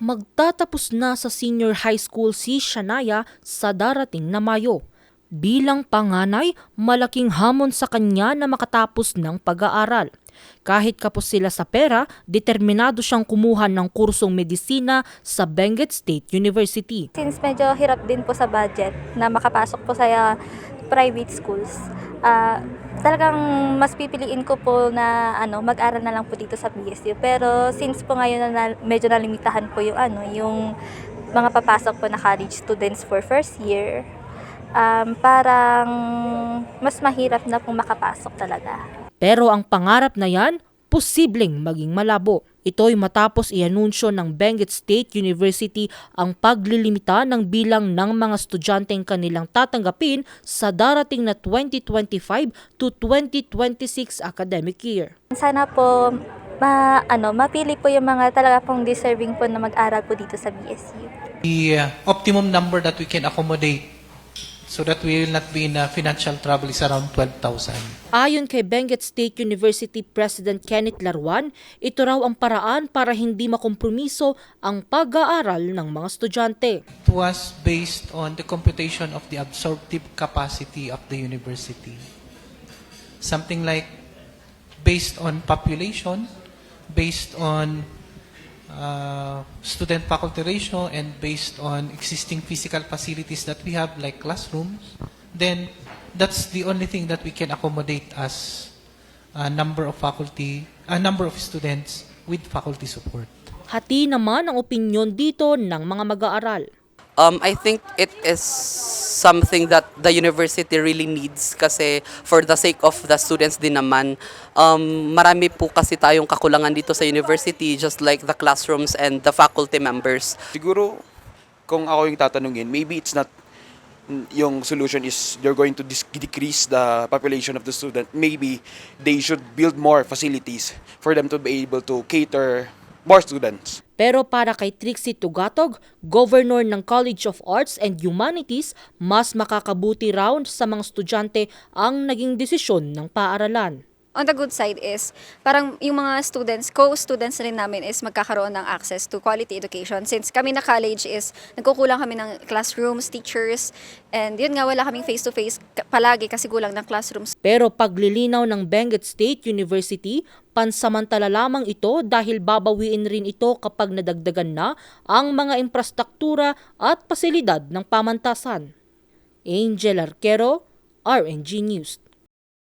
Magtatapos na sa senior high school si Shania sa darating na Mayo. Bilang panganay, malaking hamon sa kanya na makatapos ng pag-aaral. Kahit kapos sila sa pera, determinado siyang kumuha ng kursong medisina sa Benguet State University. Since medyo hirap din po sa budget na makapasok po sa uh, private schools, ah, talagang mas pipiliin ko po na ano, mag-aral na lang po dito sa BSU. Pero since po ngayon na, medyo nalimitahan po yung ano, yung mga papasok po na college students for first year, um, parang mas mahirap na pong makapasok talaga. Pero ang pangarap na yan, posibleng maging malabo. Ito'y matapos ianunsyo ng Benguet State University ang paglilimita ng bilang ng mga estudyanteng kanilang tatanggapin sa darating na 2025 to 2026 academic year. Sana po ma, ano, mapili po yung mga talaga pong deserving po na mag-aral po dito sa BSU. The uh, optimum number that we can accommodate so that we will not be in uh, financial trouble is around 12,000. Ayon kay Benguet State University President Kenneth Larwan, ito raw ang paraan para hindi makompromiso ang pag-aaral ng mga estudyante. It was based on the computation of the absorptive capacity of the university. Something like based on population, based on uh, student faculty ratio, and based on existing physical facilities that we have, like classrooms, then that's the only thing that we can accommodate as a number of faculty, a number of students with faculty support. Hati naman ang opinyon dito ng mga mag-aaral. Um, I think it is something that the university really needs kasi for the sake of the students din naman, um, marami po kasi tayong kakulangan dito sa university just like the classrooms and the faculty members. Siguro, kung ako yung tatanungin, maybe it's not yung solution is they're going to decrease the population of the student. Maybe they should build more facilities for them to be able to cater more students. Pero para kay Trixie Tugatog, governor ng College of Arts and Humanities, mas makakabuti raw sa mga estudyante ang naging desisyon ng paaralan. On the good side is, parang yung mga students, co-students rin namin is magkakaroon ng access to quality education. Since kami na college is, nagkukulang kami ng classrooms, teachers, and yun nga, wala kaming face-to-face palagi kasi kulang ng classrooms. Pero paglilinaw ng Benguet State University, pansamantala lamang ito dahil babawiin rin ito kapag nadagdagan na ang mga infrastruktura at pasilidad ng pamantasan. Angel Arquero, RNG News.